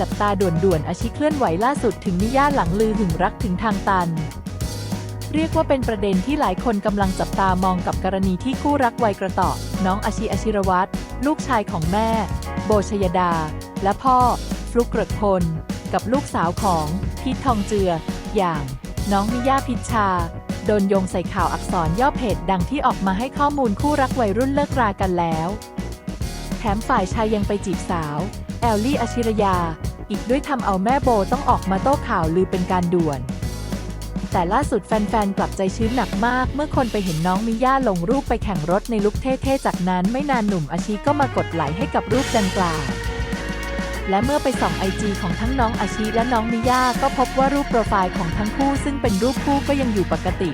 จับตาด่วนๆอาชิเคลื่อนไหวล่าสุดถึงมิย่าหลังลือหึงรักถึงทางตัน เรียกว่าเป็นประเด็นที่หลายคนกำลังจับตามองกับกรณีที่คู่รักวัยกระต่อน้องอาชิอาชิรวัตรลูกชายของแม่ โบชยดา และพ่อ ฟลุกเกริกพล กับลูกสาวของพีททองเจือ อย่างน้องมิย่าพิชชา โดนโยงใส่ข่าวอักษรย่อเพจดังที่ออกมาให้ข้อมูลคู่รักวัยรุ่นเลิกรากันแล้ว แถมฝ่ายชายยังไปจีบสาว แอลลี่อชิรยา อีกด้วยทำเอาแม่โบต้องออกมาโต้ข่าวลือเป็นการด่วน แต่ล่าสุดแฟนๆ กลับใจชื้นหนักมาก เมื่อคนไปเห็นน้องมิย่าลงรูปไปแข่งรถในลุคเท่ๆ จากนั้นไม่นานหนุ่มอาชีก็มากดไลค์ให้กับรูปดังกล่าวและเมื่อไปส่องไอจีของทั้งน้องอาชีและน้องมิย่าก็พบว่ารูปโปรไฟล์ของทั้งคู่ซึ่งเป็นรูปคู่ก็ยังอยู่ปกติ